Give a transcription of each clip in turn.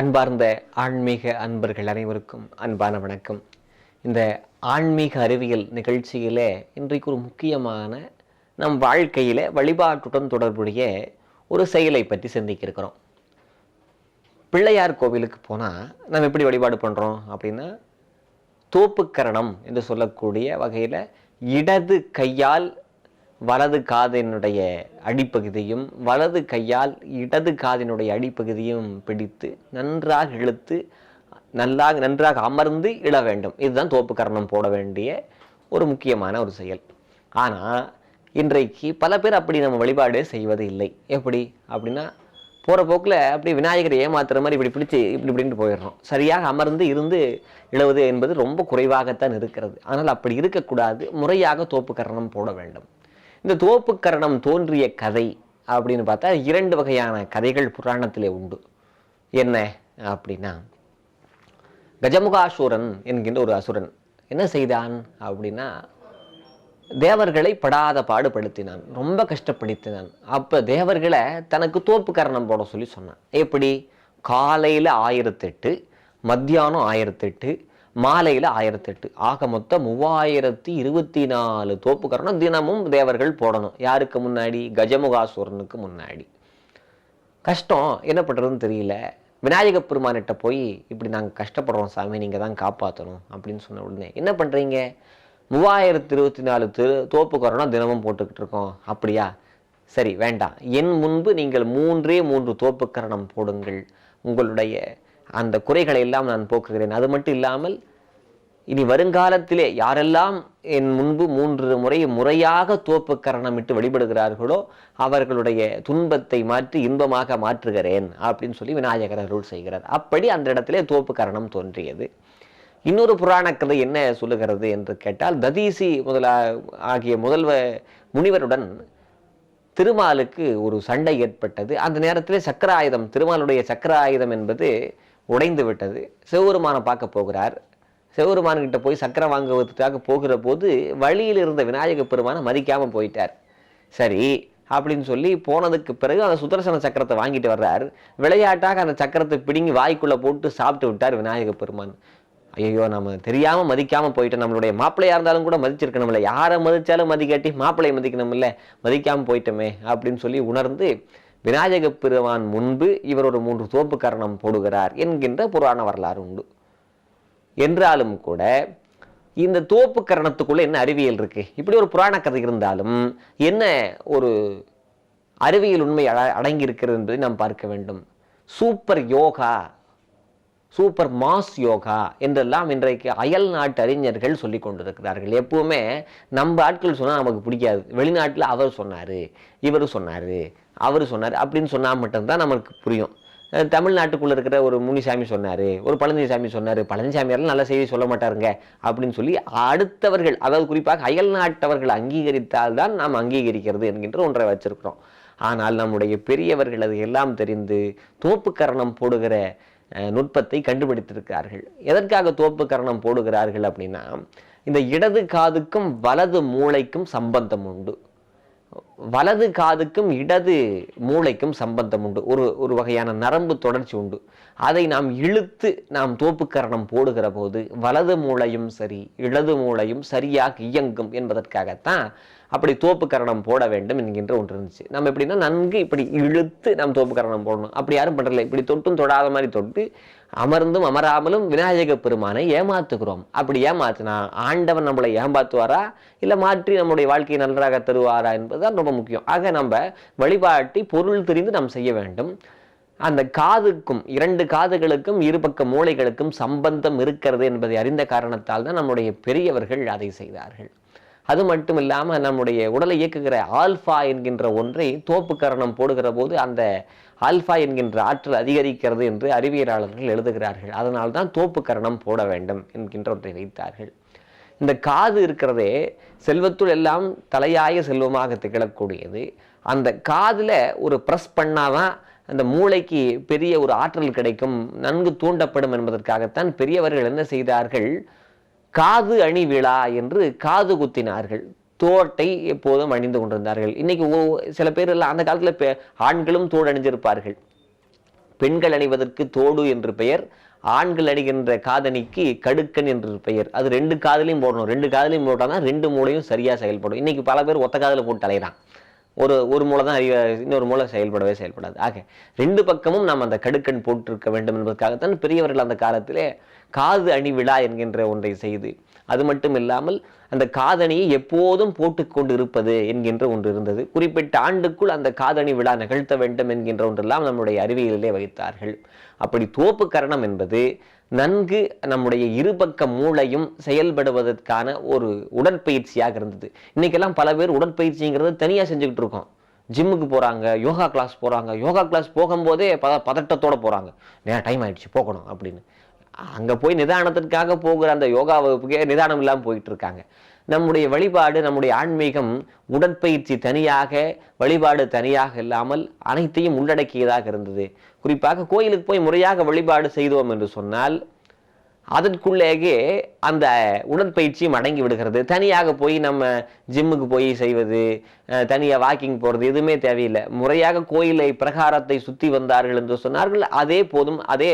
அன்பார்ந்த ஆன்மீக அன்பர்கள் அனைவருக்கும் அன்பான வணக்கம். இந்த ஆன்மீக அறிவியல் நிகழ்ச்சியிலே இன்றைக்கு ஒரு முக்கியமான நம் வாழ்க்கையில வழிபாட்டுடன் தொடர்புடைய ஒரு செயலை பற்றி சிந்திக்க இருக்கிறோம். பிள்ளையார் கோவிலுக்கு போனால் நம்ம எப்படி வழிபாடு பண்ணுறோம் அப்படின்னா தோப்புக்கரணம் என்று சொல்லக்கூடிய வகையில் இடது கையால் வலது காதினுடைய அடிப்பகுதியும் வலது கையால் இடது காதினுடைய அடிப்பகுதியும் பிடித்து நன்றாக இழுத்து நல்லாக நன்றாக அமர்ந்து இழ வேண்டும். இதுதான் தோப்புக்கரணம் போட வேண்டிய ஒரு முக்கியமான ஒரு செயல். ஆனால் இன்றைக்கு பல பேர் அப்படி நம்ம வழிபாடு செய்வது இல்லை. எப்படி? அப்படின்னா போகிற போக்கில் அப்படி விநாயகரை ஏமாத்துற மாதிரி இப்படி பிடிச்சி இப்படி இப்படின்ட்டு போயிடுறோம். சரியாக அமர்ந்து இருந்து இழுவது என்பது ரொம்ப குறைவாகத்தான் இருக்கிறது. ஆனால் அப்படி இருக்கக்கூடாது. முறையாக தோப்புக்கரணம் போட வேண்டும். இந்த தோப்புக்கரணம் தோன்றிய கதை அப்படின்னு பார்த்தா இரண்டு வகையான கதைகள் புராணத்திலே உண்டு. என்ன அப்படின்னா கஜமுகாசுரன் என்கின்ற ஒரு அசுரன் என்ன செய்தான் அப்படின்னா தேவர்களை படாத பாடுபடுத்தினான் ரொம்ப கஷ்டப்படுத்தினான். அப்போ தேவர்களை தனக்கு தோப்பு கரணம் போட சொல்லி சொன்னான். எப்படி? காலையில் ஆயிரத்தெட்டு மத்தியானம் ஆயிரத்தெட்டு மாலையில் ஆயிரத்தெட்டு. ஆக மொத்தம் மூவாயிரத்தி இருபத்தி நாலு தோப்புக்கரணம் தினமும் தேவர்கள் போடணும். யாருக்கு முன்னாடி? கஜமுகாசுரனுக்கு முன்னாடி. கஷ்டம். என்ன பண்ணுறதுன்னு தெரியல. விநாயக பெருமானிட்ட போய் இப்படி நாங்கள் கஷ்டப்படுறோம் சாமி நீங்கள் தான் காப்பாற்றணும் அப்படின்னு சொன்ன உடனே என்ன பண்ணுறீங்க மூவாயிரத்தி இருபத்தி நாலு திரு தோப்பு தினமும் போட்டுக்கிட்டு இருக்கோம். அப்படியா? சரி வேண்டாம். என் முன்பு நீங்கள் மூன்றே மூன்று தோப்பு கரணம் போடுங்கள். உங்களுடைய அந்த குறைகளை எல்லாம் நான் போக்குகிறேன். அது மட்டும் இல்லாமல் இனி வருங்காலத்திலே யாரெல்லாம் என் முன்பு மூன்று முறை முறையாக தோப்பு கரணமிட்டு வழிபடுகிறார்களோ அவர்களுடைய துன்பத்தை மாற்றி இன்பமாக மாற்றுகிறேன் அப்படின்னு சொல்லி விநாயகர் அருள் செய்கிறார். அப்படி அந்த இடத்திலே தோப்பு கரணம் தோன்றியது. இன்னொரு புராண கதை என்ன சொல்லுகிறது என்று கேட்டால் ததீசி முதலா ஆகிய முதல்வ முனிவருடன் திருமாலுக்கு ஒரு சண்டை ஏற்பட்டது. அந்த நேரத்திலே சக்கர ஆயுதம் திருமாலுடைய சக்கர ஆயுதம் என்பது உடைந்து விட்டது. சிவபெருமானை பார்க்க போகிறார். சிவபெருமான்கிட்ட போய் சக்கரம் வாங்குவதற்காக போகிற போது வழியில் இருந்த விநாயக பெருமானை மதிக்காமல் போயிட்டார். சரி அப்படின்னு சொல்லி போனதுக்கு பிறகு அந்த சுதர்சன சக்கரத்தை வாங்கிட்டு வர்றார். விளையாட்டாக அந்த சக்கரத்தை பிடுங்கி வாய்க்குள்ளே போட்டு சாப்பிட்டு விட்டார் விநாயக பெருமான். ஐயோ நம்ம தெரியாமல் மதிக்காமல் போயிட்டோம். நம்மளுடைய மாப்பிள்ளையாக இருந்தாலும் கூட மதிச்சிருக்கணும்ல. யாரை மதித்தாலும் மதிக்காட்டி மாப்பிள்ளையை மதிக்கணும்ல. மதிக்காமல் போயிட்டோமே அப்படின்னு சொல்லி உணர்ந்து விநாயக பெருமான் முன்பு இவர் ஒரு மூன்று தோப்பு கரணம் போடுகிறார் என்கின்ற புராண வரலாறு உண்டு. என்றாலும் கூட இந்த தோப்பு கரணத்துக்குள்ள என்ன அறிவியல் இருக்கு? இப்படி ஒரு புராண கதை இருந்தாலும் என்ன ஒரு அறிவியல் உண்மை அட- அடங்கியிருக்கிறது என்பதை நாம் பார்க்க வேண்டும். Super yoga super mass yoga என்றெல்லாம் இன்றைக்கு அயல் நாட்டு அறிஞர்கள் சொல்லி கொண்டிருக்கிறார்கள். எப்பவுமே நம்ம ஆட்கள் சொன்னால் நமக்கு பிடிக்காது. வெளிநாட்டில் அவர் சொன்னார் இவர் சொன்னார் அவர் சொன்னார் அப்படின்னு சொன்னால் மட்டும்தான் நமக்கு புரியும். தமிழ்நாட்டுக்குள்ளே இருக்கிற ஒரு முனிசாமி சொன்னார் ஒரு பழனிசாமி சொன்னார் பழனிசாமியாரெல்லாம் நல்ல செய்தி சொல்ல மாட்டாருங்க அப்படின்னு சொல்லி அடுத்தவர்கள் அதாவது குறிப்பாக அயல் நாட்டவர்கள் அங்கீகரித்தால் தான் நாம் அங்கீகரிக்கிறது என்கின்ற ஒன்றை வச்சிருக்கிறோம். ஆனால் நம்முடைய பெரியவர்கள் அது எல்லாம் தெரிந்து தோப்புக்கரணம் போடுகிற நுட்பத்தை கண்டுபிடித்திருக்கிறார்கள். எதற்காக தோப்பு கரணம் போடுகிறார்கள் அப்படின்னா இந்த இடது காதுக்கும் வலது மூளைக்கும் சம்பந்தம் உண்டு. வலது காதுக்கும் இடது மூளைக்கும் சம்பந்தம் உண்டு. ஒரு ஒரு வகையான நரம்பு தொடர்ச்சி உண்டு. அதை நாம் இழுத்து நாம் தோப்புக்கரணம் போடுகிற போது வலது மூளையும் சரி இடது மூளையும் சரியாக இயங்கும் என்பதற்காகத்தான் அப்படி தோப்புக்கரணம் போட வேண்டும் என்கின்ற ஒன்று இருந்துச்சு. நம்ம எப்படின்னா நன்கு இப்படி இழுத்து நாம் தோப்புக்கரணம் போடணும். அப்படி யாரும் பண்ணுறதில்ல இப்படி தொட்டும் தொடாத மாதிரி தொட்டு அமர்ந்தும் அமராமலும் விநாயக பெருமானை ஏமாத்துகிறோம். அப்படி ஏமாத்தினா ஆண்டவன் நம்மளை ஏமாத்துவாரா? இல்லை மாற்றி நம்முடைய வாழ்க்கையை நன்றாக தருவாரா என்பதுதான் ரொம்ப முக்கியம். ஆக நம்ம வழிபாட்டை பொருள் தெரிந்து நாம் செய்ய வேண்டும். அந்த காதுக்கும் இரண்டு காதுகளுக்கும் இருபக்க மூளைகளுக்கும் சம்பந்தம் இருக்கிறது என்பதை அறிந்த காரணத்தால் தான் நம்முடைய பெரியவர்கள் அதை செய்தார்கள். அது மட்டும் இல்லாமல் நம்முடைய உடலை இயக்குகிற ஆல்ஃபா என்கின்ற ஒன்றை தோப்புக்கரணம் போடுகிற போது அந்த ஆல்ஃபா என்கின்ற ஆற்றல் அதிகரிக்கிறது என்று அறிவியலாளர்கள் எழுதுகிறார்கள். அதனால் தான் தோப்புக்கரணம் போட வேண்டும் என்கின்ற ஒன்றை வைத்தார்கள். இந்த காது இருக்கிறதே செல்வத்துள் எல்லாம் தலையாய செல்வமாக திகழக்கூடியது. அந்த காதில் ஒரு ப்ரெஸ் பண்ணாதான் அந்த மூளைக்கு பெரிய ஒரு ஆற்றல் கிடைக்கும் நன்கு தூண்டப்படும் என்பதற்காகத்தான் பெரியவர்கள் என்ன செய்தார்கள் காது அணி விழா என்று காது குத்தினார்கள். தோட்டை எப்போதும் அணிந்து கொண்டிருந்தார்கள். இன்னைக்கு சில பேர் எல்லாம் அந்த காலத்தில் பெ- ஆண்களும் தோடு அணிஞ்சிருப்பார்கள். பெண்கள் அணிவதற்கு தோடு என்று பெயர் ஆண்கள் அணிகின்ற காதணிக்கு கடுக்கன் என்று பெயர். அது ரெண்டு காதலையும் போடணும். ரெண்டு காதலையும் போட்டால் ரெண்டு மூளையும் சரியாக செயல்படும். இன்னைக்கு பல பேர் ஒத்த காதில் போட்டு அலைகிறான் ஒரு ஒரு மூளை தான் அறிவ இன்னொரு மூளை செயல்படவே செயல்படாது. ஆக ரெண்டு பக்கமும் நாம் அந்த கடுக்கண் போட்டிருக்க வேண்டும் என்பதற்காகத்தான் பெரியவர்கள் அந்த காலத்திலே காது அணி விழா என்கின்ற ஒன்றை செய்து அது மட்டும் இல்லாமல் அந்த காதணியை எப்போதும் போட்டுக்கொண்டு இருப்பது என்கின்ற ஒன்று இருந்தது. குறிப்பிட்ட ஆண்டுக்குள் அந்த காதணி விழா நிகழ்த்த வேண்டும் என்கின்ற ஒன்றெல்லாம் நம்முடைய அறிவியலிலே வைத்தார்கள் அப்படி தோப்பு கரணம் என்பது நன்கு நம்முடைய இருபக்க மூளையும் செயல்படுவதற்கான ஒரு உடற்பயிற்சியாக இருந்தது. இன்னைக்கெல்லாம் பல பேர் உடற்பயிற்சிங்கிறது தனியாக செஞ்சுக்கிட்டு இருக்கோம். ஜிம்முக்கு போகிறாங்க யோகா கிளாஸ் போகிறாங்க யோகா கிளாஸ் போகும்போதே பத பதட்டத்தோடு போகிறாங்க நேரம் டைம் ஆகிடுச்சு போகணும் அப்படின்னு. அங்கே போய் நிதானத்திற்காக போகிற அந்த யோகா வகுப்புக்கே நிதானம் இல்லாமல் போயிட்டு இருக்காங்க. நம்முடைய வழிபாடு நம்முடைய ஆன்மீகம் உடற்பயிற்சி தனியாக வழிபாடு தனியாக இல்லாமல் அனைத்தையும் உள்ளடக்கியதாக இருந்தது. குறிப்பாக கோயிலுக்கு போய் முறையாக வழிபாடு செய்தோம் என்று சொன்னால் அதற்குள்ளேயே அந்த உடற்பயிற்சியும் அடங்கி விடுகிறது. தனியாக போய் நம்ம ஜிம்முக்கு போய் செய்வது தனியாக வாக்கிங் போகிறது எதுவுமே தேவையில்லை. முறையாக கோயிலை பிரகாரத்தை சுற்றி வந்தார்கள் என்று சொன்னார்கள். அதே போதும் அதே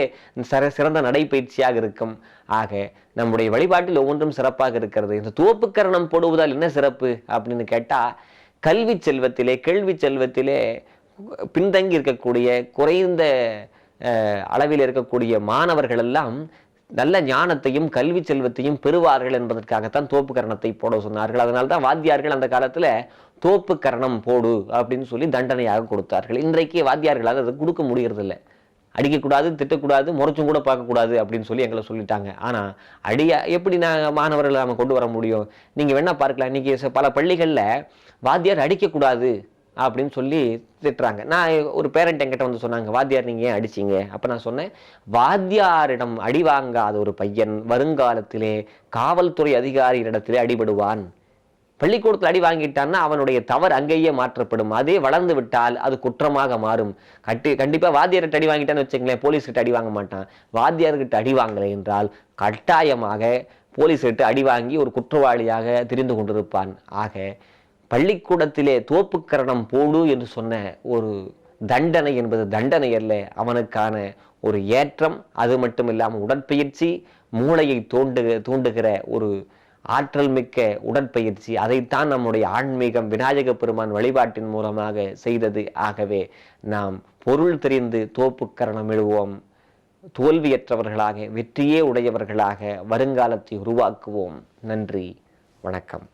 சிற சிறந்த நடைப்பயிற்சியாக இருக்கும். ஆக நம்முடைய வழிபாட்டில் ஒவ்வொன்றும் சிறப்பாக இருக்கிறது. இந்த தோப்புக்கரணம் போடுவதால் என்ன சிறப்பு அப்படின்னு கேட்டால் கல்வி செல்வத்திலே கேள்வி செல்வத்திலே பின்தங்கி இருக்கக்கூடிய குறைந்த அளவில் இருக்கக்கூடிய மாணவர்கள் எல்லாம் நல்ல ஞானத்தையும் கல்வி செல்வத்தையும் பெறுவார்கள் என்பதற்காகத்தான் தோப்பு கரணத்தை போட சொன்னார்கள். அதனால தான் வாத்தியார்கள் அந்த காலத்தில் தோப்பு கரணம் போடு அப்படின்னு சொல்லி தண்டனையாக கொடுத்தார்கள். இன்றைக்கு வாத்தியார்களால் அதை கொடுக்க முடியறதில்லை. அடிக்கக்கூடாது திட்டக்கூடாது முறைச்சும் கூட பார்க்கக்கூடாது அப்படின்னு சொல்லி எங்களை சொல்லிட்டாங்க. ஆனால் அடியா எப்படி நாங்கள் மாணவர்களை நம்ம கொண்டு வர முடியும்? நீங்கள் வேணால் பார்க்கலாம். இன்றைக்கி பல பள்ளிகளில் வாத்தியார் அடிக்கக்கூடாது. அப்படின்னு சொல்லி திட்டுறாங்க. நான் ஒரு பேரண்ட் என்கிட்ட வந்து சொன்னாங்க வாத்தியார் நீங்கள் ஏன் அடிச்சிங்க? அப்போ நான் சொன்னேன் வாத்தியாரிடம் அடி வாங்காத ஒரு பையன் வருங்காலத்திலே காவல்துறை அதிகாரியிடத்திலே அடிபடுவான். பள்ளிக்கூடத்தில் அடி வாங்கிட்டான்னா அவனுடைய தவறு அங்கேயே மாற்றப்படும். அதே வளர்ந்து விட்டால் அது குற்றமாக மாறும். கட்டி கண்டிப்பாக வாத்தியார்கிட்ட அடி வாங்கிட்டான்னு வச்சுங்களேன் போலீஸ்கிட்ட அடி வாங்க மாட்டான். வாத்தியார்கிட்ட அடி வாங்கலை என்றால் கட்டாயமாக போலீஸ்கிட்ட அடி வாங்கி ஒரு குற்றவாளியாக தெரிந்து கொண்டிருப்பான். ஆக பள்ளிக்கூடத்திலே தோப்புக்கரணம் போடு என்று சொன்ன ஒரு தண்டனை என்பது தண்டனை அல்ல அவனுக்கான ஒரு ஏற்றம். அது மட்டும் இல்லாமல் உடற்பயிற்சி மூளையை தோண்டு தூண்டுகிற ஒரு ஆற்றல் மிக்க உடற்பயிற்சி. அதைத்தான் நம்முடைய ஆன்மீகம் விநாயக பெருமான் வழிபாட்டின் மூலமாக செய்தது. ஆகவே நாம் பொருள் தெரிந்து தோப்புக்கரணம் எழுவோம். தோல்வியற்றவர்களாக வெற்றியே உடையவர்களாக வருங்காலத்தை உருவாக்குவோம். நன்றி வணக்கம்.